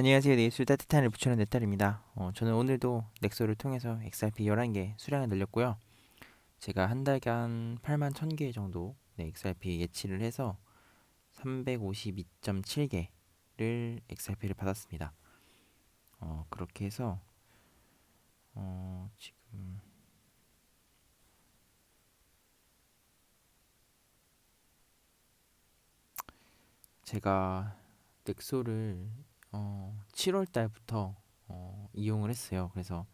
안녕하세요. 내일 따뜻한 을 붙여는 내 딸입니다. 어, 저는 오늘도 넥소를 통해서 XRP 11개 수량을 늘렸고요. 제가 한 달간 8만 1000개 정도 네, XRP 예치를 해서 352.7개를 XRP를 받았습니다. 어, 그렇게 해서 어, 지금 제가 넥소를 어, 7월 달부터 어, 이용을 했어요. 그래서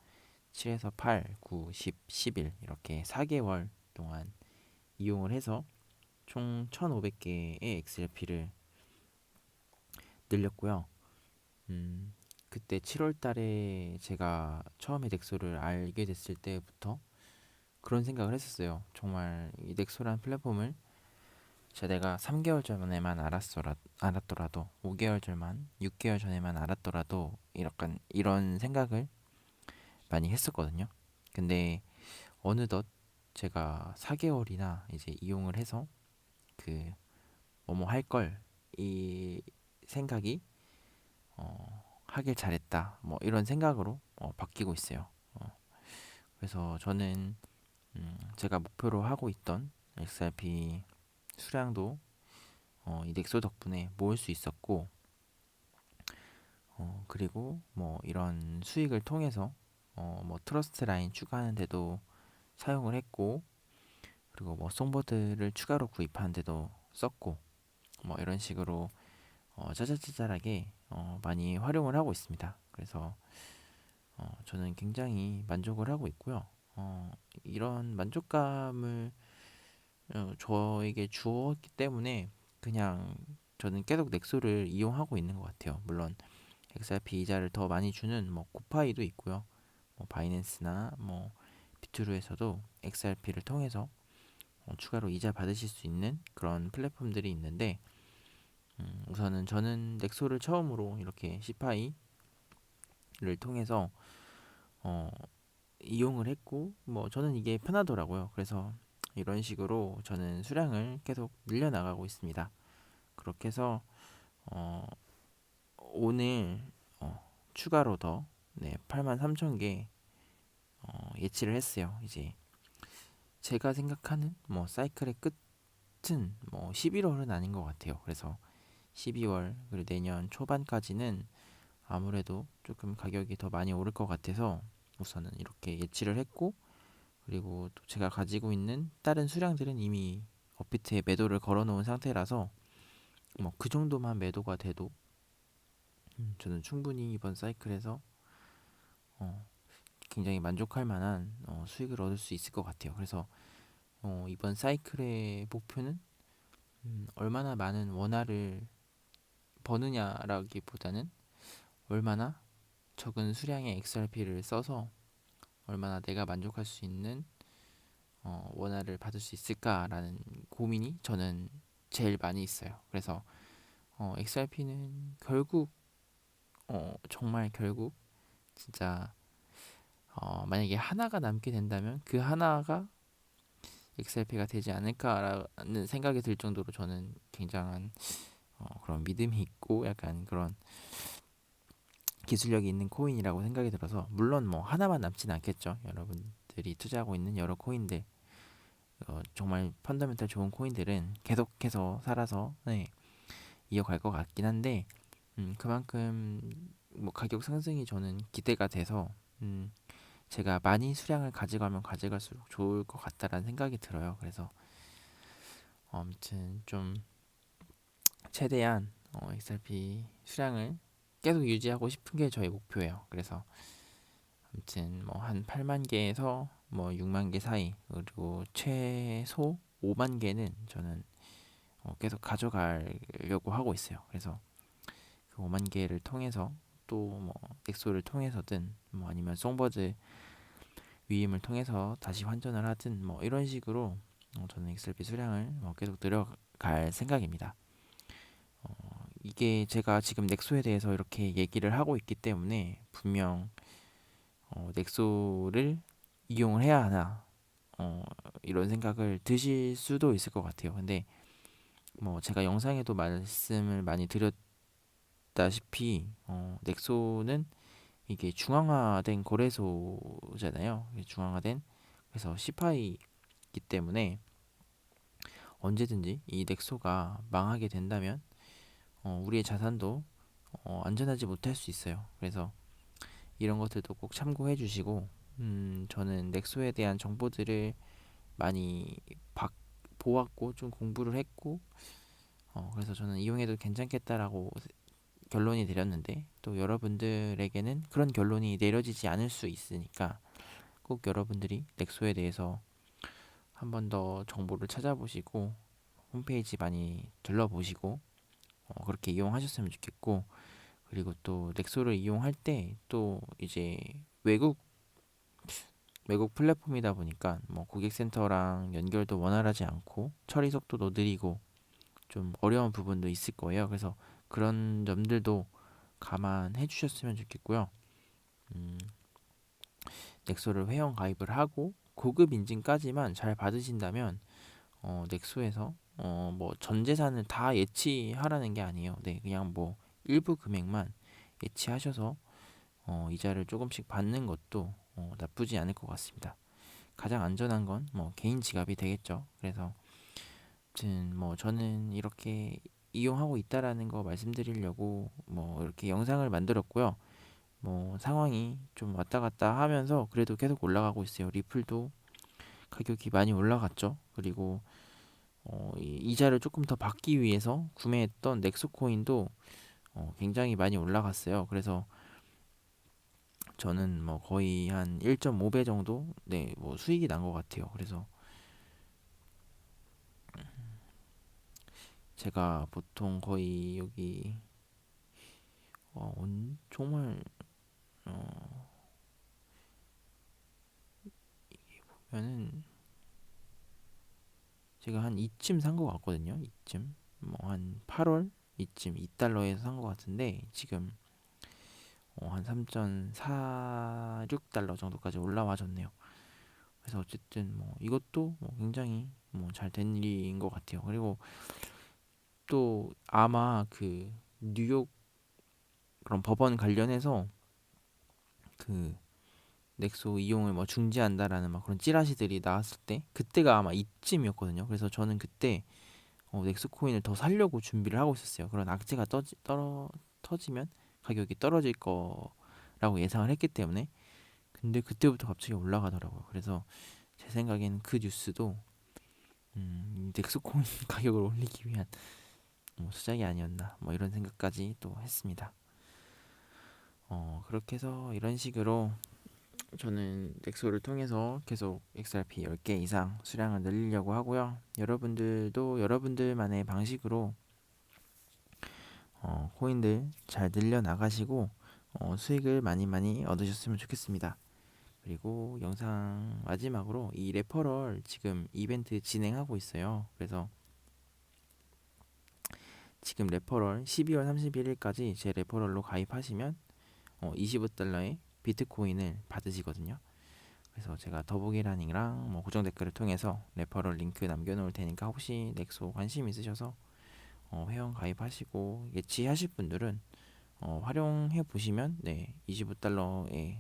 7에서 8, 9, 10, 11 이렇게 4개월 동안 이용을 해서 총 1,500개의 XRP를 늘렸고요. 음, 그때 7월 달에 제가 처음에 넥소를 알게 됐을 때부터 그런 생각을 했었어요. 정말 이 넥소라는 플랫폼을 제가 내가 3개월 전에만 알았더라, 알았더라도 5개월 전만 6개월 전에만 알았더라도 이런 이런 생각을 많이 했었거든요. 근데 어느덧 제가 4개월이나 이제 이용을 해서 그 뭐뭐 할 걸 이 생각이 어, 하길 잘했다 뭐 이런 생각으로 어, 바뀌고 있어요. 어, 그래서 저는 음, 제가 목표로 하고 있던 XRP 수량도 어, 이 넥소 덕분에 모을 수 있었고 어, 그리고 뭐 이런 수익을 통해서 어, 뭐 트러스트 라인 추가하는데도 사용을 했고 그리고 뭐 송보드를 추가로 구입하는데도 썼고 뭐 이런 식으로 어, 짜잘짜잘하게 어, 많이 활용을 하고 있습니다. 그래서 어, 저는 굉장히 만족을 하고 있고요. 어, 이런 만족감을 어, 저에게 주었기 때문에 그냥 저는 계속 넥소를 이용하고 있는 것 같아요. 물론 XRP 이자를 더 많이 주는 뭐 코파이도 있고요. 뭐 바이낸스나 뭐 비트루에서도 XRP를 통해서 어, 추가로 이자 받으실 수 있는 그런 플랫폼들이 있는데 음, 우선은 저는 넥소를 처음으로 이렇게 시파이를 통해서 어, 이용을 했고 뭐 저는 이게 편하더라고요. 그래서 이런 식으로 저는 수량을 계속 늘려나가고 있습니다. 그렇게 해서 어, 오늘 어, 추가로 더 네, 8만 3천 개 어, 예치를 했어요. 이제 제가 생각하는 뭐 사이클의 끝은 뭐 11월은 아닌 것 같아요. 그래서 12월 그리고 내년 초반까지는 아무래도 조금 가격이 더 많이 오를 것 같아서 우선은 이렇게 예치를 했고 그리고 또 제가 가지고 있는 다른 수량들은 이미 업비트에 매도를 걸어 놓은 상태라서 뭐 그 정도만 매도가 돼도 음, 저는 충분히 이번 사이클에서 어, 굉장히 만족할 만한 어, 수익을 얻을 수 있을 것 같아요. 그래서 어, 이번 사이클의 목표는 음, 얼마나 많은 원화를 버느냐라기보다는 얼마나 적은 수량의 XRP를 써서 얼마나 내가 만족할 수 있는 어, 원화를 받을 수 있을까라는 고민이 저는 제일 많이 있어요. 그래서 어, XRP는 결국 어, 정말 결국 진짜 어, 만약에 하나가 남게 된다면 그 하나가 XRP가 되지 않을까라는 생각이 들 정도로 저는 굉장한 어, 그런 믿음이 있고 약간 그런 기술력이 있는 코인이라고 생각이 들어서 물론 뭐 하나만 남지는 않겠죠. 여러분들이 투자하고 있는 여러 코인들 어, 정말 펀더멘탈 좋은 코인들은 계속해서 살아서 네, 이어갈 것 같긴 한데 음, 그만큼 뭐 가격 상승이 저는 기대가 돼서 음, 제가 많이 수량을 가져가면 가져갈수록 좋을 것 같다라는 생각이 들어요. 그래서 아무튼 좀 최대한 어, XRP 수량을 계속 유지하고 싶은 게 저희 목표예요. 그래서 아무튼 뭐 한 8만 개에서 뭐 6만 개 사이 그리고 최소 5만 개는 저는 어 계속 가져가려고 하고 있어요. 그래서 그 5만 개를 통해서 또뭐 엑소를 통해서든 뭐 아니면 송버드 위임을 통해서 다시 환전을 하든 뭐 이런 식으로 어 저는 XRP 수량을 뭐 계속 늘어갈 생각입니다. 이게 제가 지금 넥소에 대해서 이렇게 얘기를 하고 있기 때문에 분명 어, 넥소를 이용을 해야 하나 어, 이런 생각을 드실 수도 있을 것 같아요. 근데 뭐 제가 영상에도 말씀을 많이 드렸 아시다시피 어, 넥소는 이게 중앙화된 거래소잖아요. 중앙화된 그래서 시파이기 때문에 언제든지 이 넥소가 망하게 된다면 어, 우리의 자산도 어, 안전하지 못할 수 있어요. 그래서 이런 것들도 꼭 참고해 주시고 음, 저는 넥소에 대한 정보들을 많이 박, 보았고 좀 공부를 했고 어, 그래서 저는 이용해도 괜찮겠다라고 결론이 내렸는데 또 여러분들에게는 그런 결론이 내려지지 않을 수 있으니까 꼭 여러분들이 넥소에 대해서 한 번 더 정보를 찾아보시고 홈페이지 많이 둘러보시고 어, 그렇게 이용하셨으면 좋겠고 그리고 또 넥소를 이용할 때 또 이제 외국 외국 플랫폼이다 보니까 뭐 고객센터랑 연결도 원활하지 않고 처리 속도도 느리고 좀 어려운 부분도 있을 거예요. 그래서 그런 점들도 감안해 주셨으면 좋겠고요. 음, 넥소를 회원 가입을 하고 고급 인증까지만 잘 받으신다면 어, 넥소에서 어, 뭐 전 재산을 다 예치하라는 게 아니에요. 네, 그냥 뭐 일부 금액만 예치하셔서 어, 이자를 조금씩 받는 것도 어, 나쁘지 않을 것 같습니다. 가장 안전한 건 뭐 개인 지갑이 되겠죠. 그래서 아무튼 뭐 저는 이렇게 이용하고 있다라는 거 말씀드리려고 뭐 이렇게 영상을 만들었고요. 뭐 상황이 좀 왔다 갔다 하면서 그래도 계속 올라가고 있어요. 리플도 가격이 많이 올라갔죠. 그리고 어, 이자를 조금 더 받기 위해서 구매했던 넥소 코인도 어, 굉장히 많이 올라갔어요. 그래서 저는 뭐 거의 한 1.5배 정도 네, 뭐 수익이 난 것 같아요. 그래서 제가 보통 거의 여기 어, 정말 어, 이게 보면은 제가 한 이쯤 산 것 같거든요. 이쯤 뭐 한 8월 이쯤 2달러에서 산것 같은데 지금 어, 한 3.46달러 정도까지 올라와줬네요. 그래서 어쨌든 뭐 이것도 뭐 굉장히 뭐 잘 된 일인 것 같아요. 그리고 또 아마 그 뉴욕 그런 법원 관련해서 그 넥소 이용을 뭐 중지한다라는 막 그런 찌라시들이 나왔을 때 그때가 아마 이쯤이었거든요. 그래서 저는 그때 어, 넥소 코인을 더 살려고 준비를 하고 있었어요. 그런 악재가 떠지, 떨어, 터지면 가격이 떨어질 거라고 예상을 했기 때문에 근데 그때부터 갑자기 올라가더라고요. 그래서 제 생각에는 그 뉴스도 음, 넥소 코인 가격을 올리기 위한 뭐 수작이 아니었나 뭐 이런 생각까지 또 했습니다. 어, 그렇게 해서 이런 식으로 저는 넥소를 통해서 계속 XRP 10개 이상 수량을 늘리려고 하고요. 여러분들도 여러분들만의 방식으로 어, 코인들 잘 늘려 나가시고 어, 수익을 많이 많이 얻으셨으면 좋겠습니다. 그리고 영상 마지막으로 이 레퍼럴 지금 이벤트 진행하고 있어요. 그래서 지금 레퍼럴 12월 31일까지 제 레퍼럴로 가입하시면 어, 25달러의 비트코인을 받으시거든요. 그래서 제가 더보기란이랑 뭐 고정 댓글을 통해서 레퍼럴 링크 남겨놓을 테니까 혹시 넥소 관심 있으셔서 어, 회원 가입하시고 예치하실 분들은 어, 활용해 보시면 네 25달러의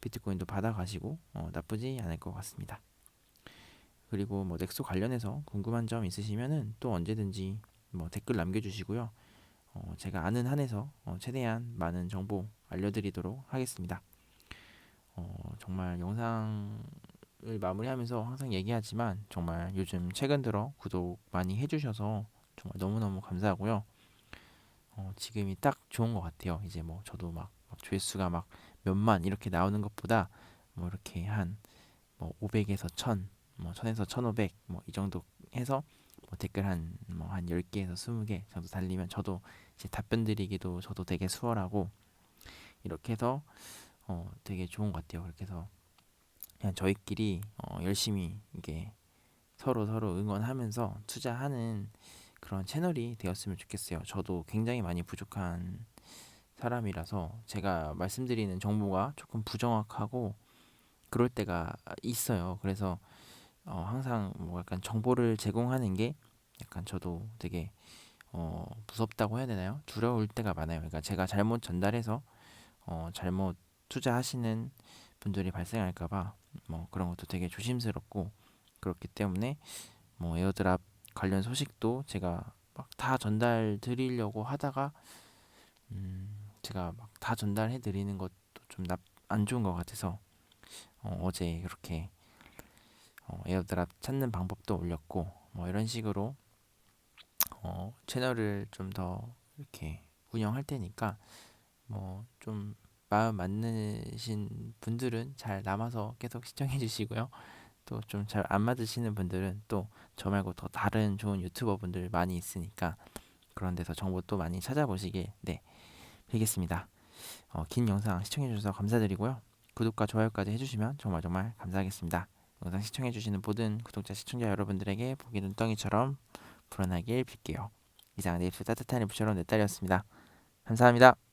비트코인도 받아가시고 어, 나쁘지 않을 것 같습니다. 그리고 뭐 넥소 관련해서 궁금한 점 있으시면은 또 언제든지 뭐 댓글 남겨주시고요. 어, 제가 아는 한에서 어, 최대한 많은 정보 알려드리도록 하겠습니다. 어, 정말 영상을 마무리하면서 항상 얘기하지만 정말 요즘 최근 들어 구독 많이 해주셔서 정말 너무너무 감사하고요. 어, 지금이 딱 좋은 것 같아요. 이제 뭐 저도 막, 막 조회수가 막 몇만 이렇게 나오는 것보다 뭐 이렇게 한뭐 500에서 1000, 뭐 1000에서 1500 뭐 이 정도 해서 뭐 댓글 한 뭐한 뭐 10개에서 20개 정도 달리면 저도 이제 답변 드리기도 저도 되게 수월하고 이렇게 해서 어 되게 좋은 것 같아요. 그렇게 해서 그냥 저희끼리 어 열심히 이게 서로 서로 응원하면서 투자하는 그런 채널이 되었으면 좋겠어요. 저도 굉장히 많이 부족한 사람이라서 제가 말씀드리는 정보가 조금 부정확하고 그럴 때가 있어요. 그래서 어, 항상 뭐 약간 정보를 제공하는 게 약간 저도 되게 어, 무섭다고 해야 되나요? 두려울 때가 많아요. 그러니까 제가 잘못 전달해서 어, 잘못 투자하시는 분들이 발생할까봐 뭐 그런 것도 되게 조심스럽고 그렇기 때문에 뭐 에어드랍 관련 소식도 제가 막 다 전달 드리려고 하다가 음, 제가 막 다 전달해 드리는 것도 좀 안 좋은 것 같아서 어, 어제 그렇게 어, 에어드랍 찾는 방법도 올렸고 뭐 이런 식으로 어, 채널을 좀 더 이렇게 운영할 테니까 뭐 좀 마음 맞으신 분들은 잘 남아서 계속 시청해 주시고요. 또 좀 잘 안 맞으시는 분들은 또 저 말고 더 다른 좋은 유튜버 분들 많이 있으니까 그런 데서 정보 또 많이 찾아보시길 네 빌겠습니다. 어, 긴 영상 시청해 주셔서 감사드리고요. 구독과 좋아요까지 해주시면 정말 정말 감사하겠습니다. 영상 시청해 주시는 모든 구독자 시청자 여러분들에게 보기 눈덩이처럼 불어나길 빌게요. 이상 내 입술 따뜻한 일부처럼 내 딸이었습니다. 감사합니다.